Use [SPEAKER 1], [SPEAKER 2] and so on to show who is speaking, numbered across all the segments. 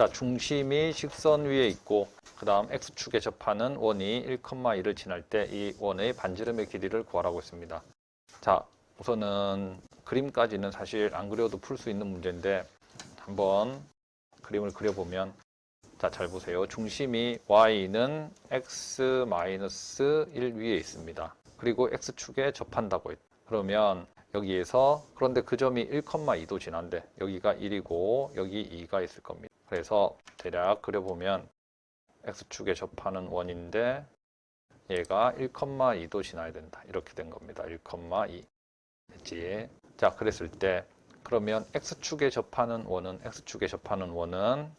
[SPEAKER 1] 자, 중심이 직선 위에 있고 그 다음 x축에 접하는 원이 1,2를 지날 때 이 원의 반지름의 길이를 구하라고 했습니다. 자, 우선은 그림까지는 사실 안 그려도 풀 수 있는 문제인데 한번 그림을 그려보면 자, 잘 보세요. 중심이 y는 x-1 위에 있습니다. 그리고 x축에 접한다고 했. 그러면 여기에서 그런데 그 점이 1,2도 지난데 여기가 1이고 여기 2가 있을 겁니다. 그래서 대략 그려보면 x축에 접하는 원인데 얘가 1,2도 지나야 된다. 이렇게 된 겁니다. 1,2 됐지? 자, 그랬을 때 그러면 x축에 접하는 원은 x축에 접하는 원은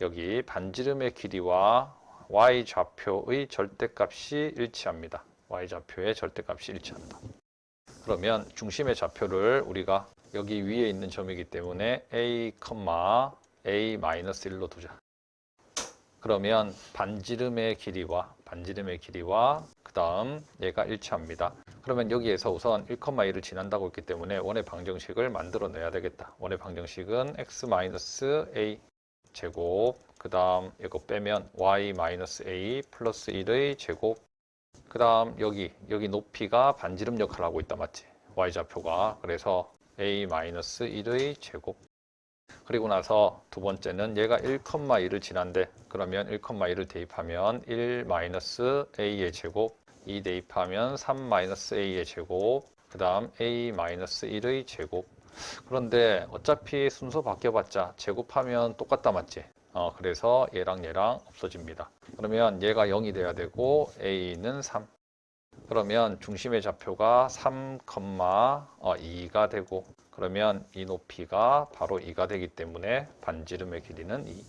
[SPEAKER 1] 여기 반지름의 길이와 y 좌표의 절대값이 일치합니다. y 좌표의 절대값이 일치한다. 그러면 중심의 좌표를 우리가 여기 위에 있는 점이기 때문에 a, a-1로 두자. 그러면 반지름의 길이와 반지름의 길이와 그 다음 얘가 일치합니다. 그러면 여기에서 우선 1,2를 지난다고 했기 때문에 원의 방정식을 만들어 내야 되겠다. 원의 방정식은 x-a 제곱 그 다음 이거 빼면 y-a 플러스 1의 제곱 그 다음 여기 여기 높이가 반지름 역할을 하고 있다 맞지? y좌표가. 그래서 a-1의 제곱. 그리고 나서 두 번째는 얘가 1,2를 지난데 그러면 1,2를 대입하면 1-a의 제곱. 2 대입하면 3-a의 제곱. 그 다음 a-1의 제곱. 그런데 어차피 순서 바뀌어봤자 제곱하면 똑같다 맞지? 어, 그래서 얘랑 얘랑 없어집니다. 그러면 얘가 0이 돼야 되고 a는 3. 그러면 중심의 좌표가 3,2가 되고 그러면 이 높이가 바로 2가 되기 때문에 반지름의 길이는 2.